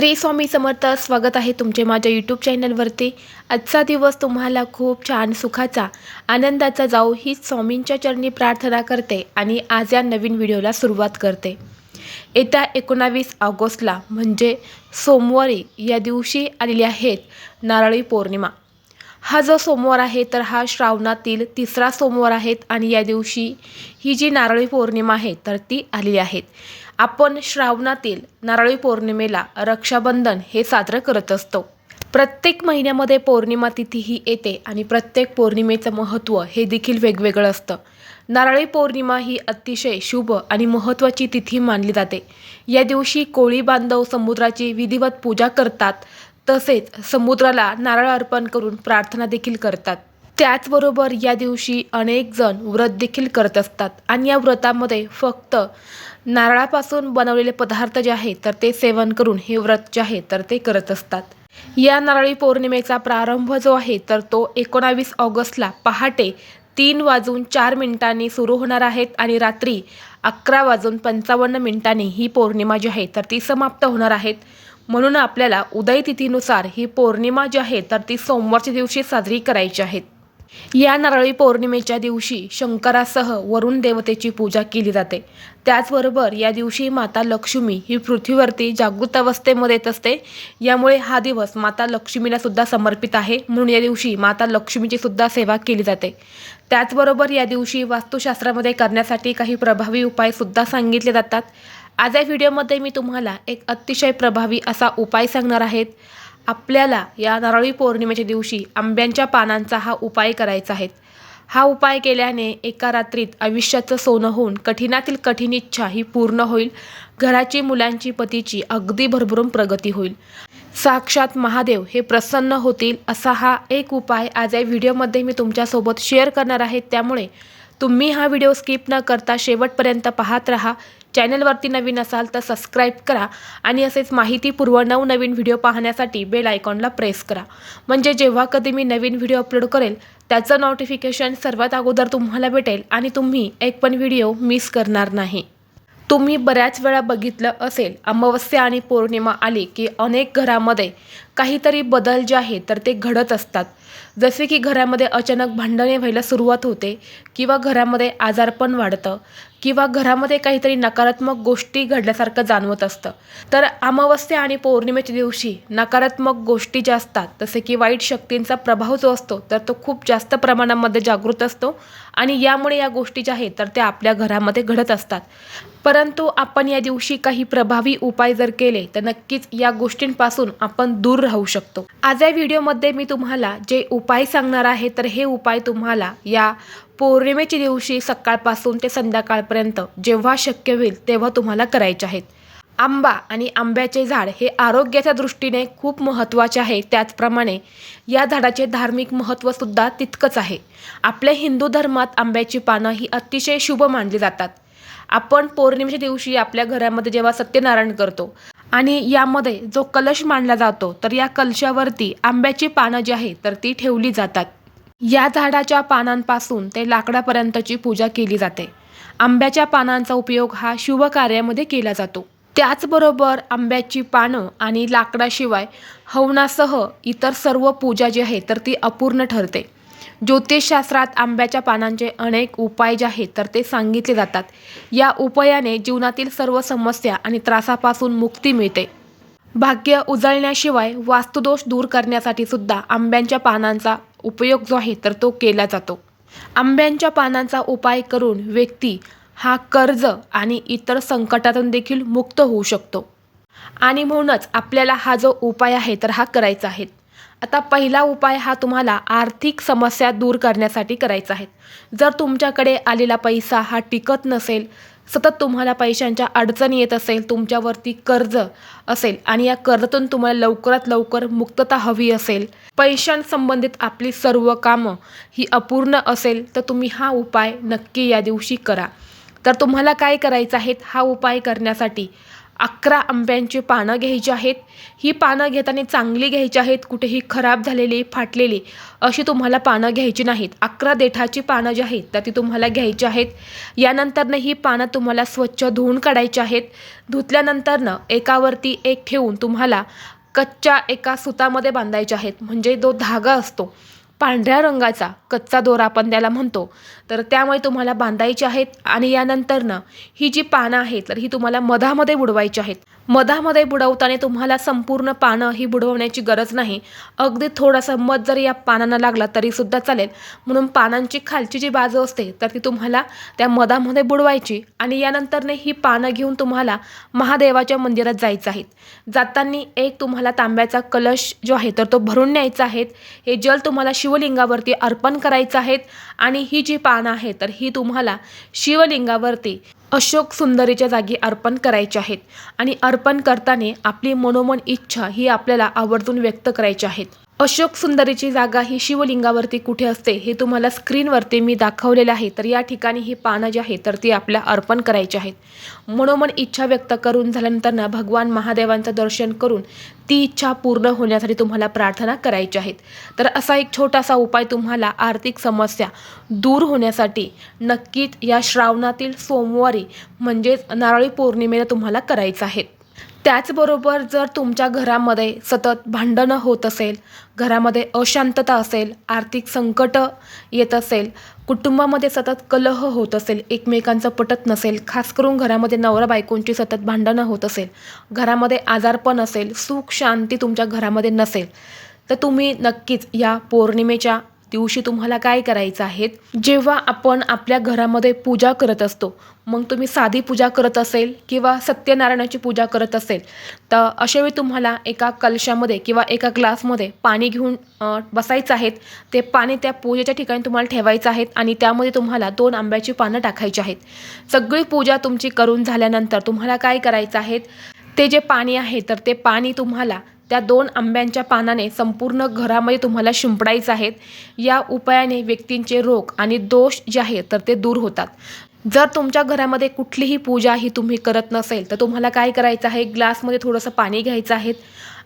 श्री स्वामी समर्थ स्वागत आहे तुमचे माझ्या यूट्यूब चॅनलवरती आजचा दिवस तुम्हाला खूप छान सुखाचा आनंदाचा जाऊ ही स्वामींच्या चरणी प्रार्थना करते आणि आज या नवीन व्हिडिओला सुरुवात करते. येत्या एकोणावीस ऑगस्टला म्हणजे सोमवारी या दिवशी आलेली आहेत नारळी पौर्णिमा. हा जो सोमवार आहे तर हा श्रावणातील तिसरा सोमवार आहेत आणि या दिवशी ही जी नारळी पौर्णिमा आहे तर ती आलेली आहेत आपण श्रावणातील नारळी पौर्णिमेला रक्षाबंधन हे साजरं करत असतो. प्रत्येक महिन्यामध्ये पौर्णिमा तिथी ही येते आणि प्रत्येक पौर्णिमेचं महत्त्व हे देखील वेगवेगळं असतं. नारळी पौर्णिमा ही अतिशय शुभ आणि महत्त्वाची तिथी मानली जाते. या दिवशी कोळी बांधव समुद्राची विधिवत पूजा करतात तसेच समुद्राला नारळ अर्पण करून प्रार्थना देखील करतात. त्याचबरोबर या दिवशी अनेक जण व्रत देखील करत असतात. आणि या व्रतामध्ये फक्त नारळापासून बनवलेले पदार्थ जे आहेत तर ते सेवन करून हे व्रत जे आहे तर ते करत असतात. या नारळी पौर्णिमेचा प्रारंभ जो आहे तर तो एकोणावीस ऑगस्टला पहाटे तीन वाजून चार मिनिटांनी सुरू होणार आहेत आणि रात्री अकरा वाजून पंचावन्न मिनिटांनी ही पौर्णिमा जी आहे तर ती समाप्त होणार आहेत म्हणून आपल्याला उदय तिथीनुसार ही पौर्णिमा जी आहे तर ती सोमवारच्या दिवशी साजरी करायची आहेत या नारळी पौर्णिमेच्या दिवशी शंकरासह वरुण देवतेची पूजा केली जाते. त्याचबरोबर या दिवशी माता लक्ष्मी ही पृथ्वीवरती जागृत अवस्थेमध्ये येत असते. यामुळे हा दिवस माता लक्ष्मीला सुद्धा समर्पित आहे. म्हणून या दिवशी माता लक्ष्मीची सुद्धा सेवा केली जाते. त्याचबरोबर या दिवशी वास्तुशास्त्रामध्ये करण्यासाठी काही प्रभावी उपाय सुद्धा सांगितले जातात. आज या व्हिडिओमध्ये मी तुम्हाला एक अतिशय प्रभावी असा उपाय सांगणार आहेत आपल्याला या नारळी पौर्णिमेच्या दिवशी आंब्यांच्या पानांचा हा उपाय करायचा आहे. हा उपाय केल्याने एका रात्रीत आयुष्याचं सोनं होऊन कठीणातील कठीण इच्छा ही पूर्ण होईल. घराची मुलांची पतीची अगदी भरभरून प्रगती होईल. साक्षात महादेव हे प्रसन्न होतील असा हा एक उपाय आज या व्हिडिओमध्ये मी तुमच्यासोबत शेअर करणार आहे. त्यामुळे तुम्ही हा व्हिडिओ स्किप न करता शेवटपर्यंत पाहत राहा. चॅनलवरती नवीन असाल तर सबस्क्राईब करा आणि असेच माहितीपूर्व नवनवीन व्हिडिओ पाहण्यासाठी बेल आयकॉनला प्रेस करा. म्हणजे जेव्हा कधी मी नवीन व्हिडिओ अपलोड करेल त्याचं नोटिफिकेशन सर्वात अगोदर तुम्हाला भेटेल आणि तुम्ही एक पण व्हिडिओ मिस करणार नाही. तुम्ही बऱ्याच वेळा बघितलं असेल अमावस्या आणि पौर्णिमा आली की अनेक घरामध्ये काहीतरी बदल जे आहे तर ते घडत असतात. जसे की घरामध्ये अचानक भांडणे व्हायला सुरुवात होते किंवा घरामध्ये आजारपण वाढतं किंवा घरामध्ये काहीतरी नकारात्मक गोष्टी घडल्यासारखं जाणवत असतं. तर अमावस्या आणि पौर्णिमेच्या दिवशी नकारात्मक गोष्टी ज्या असतात जसे की वाईट शक्तींचा प्रभाव जो असतो तर तो खूप जास्त प्रमाणामध्ये जागृत असतो आणि यामुळे या गोष्टी ज्या आहेत तर त्या आपल्या घरामध्ये घडत असतात. परंतु आपण या दिवशी काही प्रभावी उपाय जर केले तर नक्कीच या गोष्टींपासून आपण दूर राहू शकतो. आज या व्हिडिओमध्ये मी तुम्हाला जे उपाय सांगणार आहे तर हे उपाय तुम्हाला या पौर्णिमेच्या दिवशी सकाळपासून ते संध्याकाळपर्यंत जेव्हा शक्य होईल तेव्हा तुम्हाला करायचे आहेत. आंबा आणि आंब्याचे झाड हे आरोग्याच्या दृष्टीने खूप महत्त्वाचे आहे. त्याचप्रमाणे या झाडाचे धार्मिक महत्त्वसुद्धा तितकंच आहे. आपल्या हिंदू धर्मात आंब्याची पानं ही अतिशय शुभ मानली जातात. आपण पौर्णिमेच्या दिवशी आपल्या घरामध्ये जेव्हा सत्यनारायण करतो आणि यामध्ये जो कलश मांडला जातो तर या कलशावरती आंब्याची पानं जी आहे तर ती ठेवली जातात. या झाडाच्या पानांपासून ते लाकडापर्यंतची पूजा केली जाते. आंब्याच्या पानांचा उपयोग हा शुभ कार्यामध्ये केला जातो. त्याचबरोबर आंब्याची पानं आणि लाकडाशिवाय हवनासह इतर सर्व पूजा जी आहे तर ती अपूर्ण ठरते. ज्योतिषशास्त्रात आंब्याच्या पानांचे अनेक उपाय जे आहेत तर ते सांगितले जातात. या उपायाने जीवनातील सर्व समस्या आणि त्रासापासून मुक्ती मिळते. भाग्य उजळण्याशिवाय वास्तुदोष दूर करण्यासाठी सुद्धा आंब्यांच्या पानांचा उपयोग जो आहे तर तो केला जातो. आंब्यांच्या पानांचा उपाय करून व्यक्ती हा कर्ज आणि इतर संकटातून देखील मुक्त होऊ शकतो. आणि म्हणूनच आपल्याला हा जो उपाय आहे तर हा करायचा आहे. आता पहिला उपाय हा तुम्हाला आर्थिक समस्या दूर करण्यासाठी करायचा आहे. जर तुमच्याकडे आलेला पैसा हा टिकत नसेल सतत तुम्हाला पैशांच्या अडचणी येत असेल तुमच्यावरती कर्ज असेल आणि या कर्जातून तुम्हाला लवकरात लवकर मुक्तता हवी असेल पैशांसंबंधित आपली सर्व कामं ही अपूर्ण असेल तर तुम्ही हा उपाय नक्की या दिवशी करा. तर तुम्हाला काय करायचं आहे? हा उपाय करण्यासाठी अकरा आंब्यांची पानं घ्यायची आहेत. ही पानं घेताना चांगली घ्यायची आहेत कुठेही खराब झालेली फाटलेली अशी तुम्हाला पानं घ्यायची नाहीत. अकरा देठाची पानं जी आहेत तर ती तुम्हाला घ्यायची आहेत. यानंतरनं ही पानं तुम्हाला स्वच्छ धुवून काढायची आहेत. धुतल्यानंतरनं एकावरती एक ठेवून तुम्हाला कच्च्या एका सुतामध्ये बांधायच्या आहेत. म्हणजे जो धागा असतो पांढऱ्या रंगाचा कच्चा दोरा आपण त्याला म्हणतो. तर त्यामुळे तुम्हाला बांधायचे आहेत आणि यानंतरनं ही जी पानं आहेत तर ही तुम्हाला मधामध्ये बुडवायची आहेत. मधामध्ये बुडवताना तुम्हाला संपूर्ण पानं ही बुडवण्याची गरज नाही. अगदी थोडासा मध जरी या पानांना लागला तरीसुद्धा चालेल. म्हणून पानांची खालची जी बाजू असते तर ती तुम्हाला त्या मधामध्ये बुडवायची आणि यानंतरने ही पानं घेऊन तुम्हाला महादेवाच्या मंदिरात जायचं आहे. जाताना एक तुम्हाला तांब्याचा कलश जो आहे तर तो भरून न्यायचा आहे. हे जल तुम्हाला शिवलिंगावरती अर्पण करायचं आहे आणि ही जी पानं आहेत तर ही तुम्हाला शिवलिंगावरती अशोक सुंदरीच्या जागी अर्पण करायचे आहेत आणि अर्पण करताना आपली मनोमन इच्छा ही आपल्याला आवर्जून व्यक्त करायची आहेत. अशोक सुंदरीची जागा ही शिवलिंगावरती कुठे असते हे तुम्हाला स्क्रीनवरती मी दाखवलेलं आहे. तर या ठिकाणी ही पानं जी आहे तर ती आपल्या अर्पण करायची आहेत. मनोमन इच्छा व्यक्त करून झाल्यानंतर ना भगवान महादेवांचं दर्शन करून ती इच्छा पूर्ण होण्यासाठी तुम्हाला प्रार्थना करायची आहेत. तर असा एक छोटासा उपाय तुम्हाला आर्थिक समस्या दूर होण्यासाठी नक्कीच या श्रावणातील सोमवारी म्हणजेच नारळी पौर्णिमेला तुम्हाला करायचं आहे. त्याचबरोबर जर तुमच्या घरामध्ये सतत भांडणं होत असेल घरामध्ये अशांतता असेल आर्थिक संकट येत असेल कुटुंबामध्ये सतत कलह होत असेल एकमेकांचं पटत नसेल खास करून घरामध्ये नवरा बायकोंची सतत भांडणं होत असेल घरामध्ये आजारपण असेल सुख शांती तुमच्या घरामध्ये नसेल तर तुम्ही नक्कीच या पौर्णिमेच्या दिवशी तुम्हाला काय करायचं आहे? जेव्हा आपण आपल्या घरामध्ये पूजा करत असतो मग तुम्ही साधी पूजा करत असेल किंवा सत्यनारायणाची पूजा करत असेल तर अशावेळी तुम्हाला एका कलशामध्ये किंवा एका ग्लासमध्ये पाणी घेऊन बसायचं आहेत ते पाणी त्या पूजेच्या ठिकाणी तुम्हाला ठेवायचं आहेत आणि त्यामध्ये तुम्हाला दोन आंब्याची पानं टाकायची आहेत. सगळी पूजा तुमची करून झाल्यानंतर तुम्हाला काय करायचं आहे? ते जे पाणी आहे तर ते पाणी तुम्हाला त्या दोन आंब्यांच्या पानाने संपूर्ण घरामध्ये तुम्हाला शिंपडायचं आहेत. या उपायाने व्यक्तींचे रोग आणि दोष जे आहेत तर ते दूर होतात. जर तुमच्या घरामध्ये कुठलीही पूजा ही तुम्ही करत नसेल तर तुम्हाला काय करायचं आहे? ग्लासमध्ये थोडंसं पाणी घ्यायचं आहे.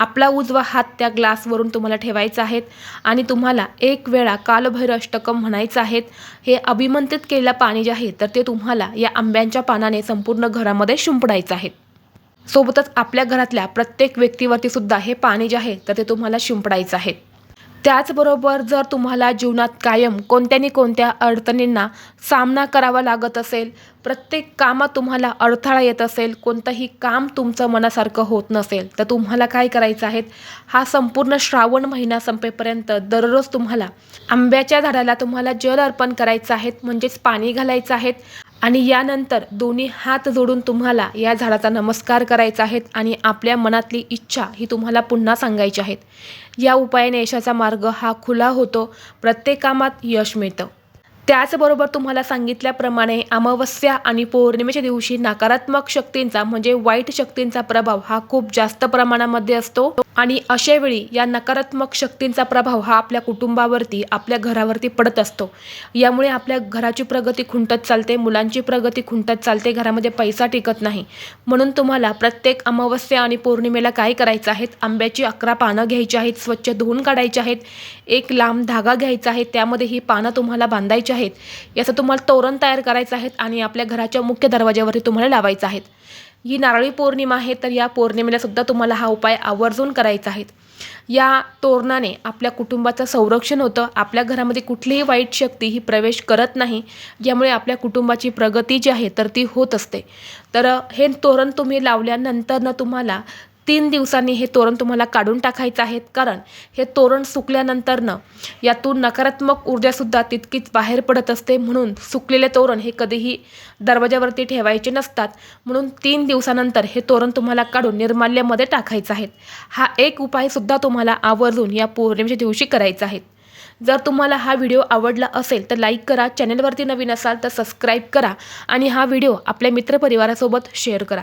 आपला उजवा हात त्या ग्लासवरून तुम्हाला ठेवायचा आहे आणि तुम्हाला एक वेळा कालभैर अष्टकम म्हणायचं आहे. हे अभिमंत्रित केलेलं पाणी जे आहे तर ते तुम्हाला या आंब्यांच्या पानाने संपूर्ण घरामध्ये शिंपडायचं आहे. सोबतच आपल्या घरातल्या प्रत्येक व्यक्तीवरती सुद्धा हे पाणी जे आहे तर ते तुम्हाला शिंपडायचं आहे. त्याचबरोबर जर तुम्हाला जीवनात कायम कोणत्यानी कोणत्या अडचणींना सामना करावा लागत असेल प्रत्येक कामात तुम्हाला अडथळा येत असेल कोणतंही काम तुमचं मनासारखं होत नसेल तर तुम्हाला काय करायचं आहे? हा संपूर्ण श्रावण महिना संपेपर्यंत दररोज तुम्हाला आंब्याच्या झाडाला तुम्हाला जल अर्पण करायचं आहे म्हणजेच पाणी घालायचं आहे. आणि यानंतर दोन्ही हात जोडून तुम्हाला या झाडाचा नमस्कार करायचा आहेत आणि आपल्या मनातली इच्छा ही तुम्हाला पुन्हा सांगायची आहेत. या उपायाने यशाचा मार्ग हा खुला होतो. प्रत्येक कामात यश मिळतं. त्याचबरोबर तुम्हाला सांगितल्याप्रमाणे अमावस्या आणि पौर्णिमेच्या दिवशी नकारात्मक शक्तींचा म्हणजे वाईट शक्तींचा प्रभाव हा खूप जास्त प्रमाणामध्ये असतो. आणि अशा वेळी या नकारात्मक शक्तींचा प्रभाव हा आपल्या कुटुंबावरती आपल्या घरावरती पडत असतो. यामुळे आपल्या घराची प्रगती खुंटत चालते मुलांची प्रगती खुंटत चालते घरामध्ये पैसा टिकत नाही. म्हणून तुम्हाला प्रत्येक अमावस्या आणि पौर्णिमेला काय करायचं आहे? आंब्याची अकरा पानं घ्यायची आहेत स्वच्छ धुवून काढायची आहेत एक लांब धागा घ्यायचा आहे त्यामध्ये ही पानं तुम्हाला बांधायची आहेत. याचं तुम्हाला तोरण तयार करायचं आहेत आणि आपल्या घराच्या मुख्य दरवाज्यावरती तुम्हाला लावायचं आहेत. ही नारळी पौर्णिमा आहे तर या पौर्णिमेला सुद्धा तुम्हाला हा उपाय आवर्जून करायचा आहे या तोरणाने आपल्या कुटुंबाचं संरक्षण होतं. आपल्या घरामध्ये कुठलीही वाईट शक्ती ही प्रवेश करत नाही. यामुळे आपल्या कुटुंबाची प्रगती जी आहे तर ती होत असते. तर हे तोरण तुम्ही लावल्यानंतर तुम्हाला तीन दिवसांनी हे तोरण तुम्हाला काढून टाकायचं आहे. कारण हे तोरण सुकल्यानंतरनं यातून नकारात्मक ऊर्जासुद्धा तितकीच बाहेर पडत असते. म्हणून सुकलेले तोरण हे कधीही दरवाजावरती ठेवायचे नसतात. म्हणून तीन दिवसानंतर हे तोरण तुम्हाला काढून निर्माल्यामध्ये टाकायचं आहे. हा एक उपायसुद्धा तुम्हाला आवर्जून या पौर्णिमेच्या दिवशी करायचा आहे. जर तुम्हाला हा व्हिडिओ आवडला असेल तर लाईक करा. चॅनलवरती नवीन असाल तर सबस्क्राईब करा. आणि हा व्हिडिओ आपल्या मित्रपरिवारासोबत शेअर करा.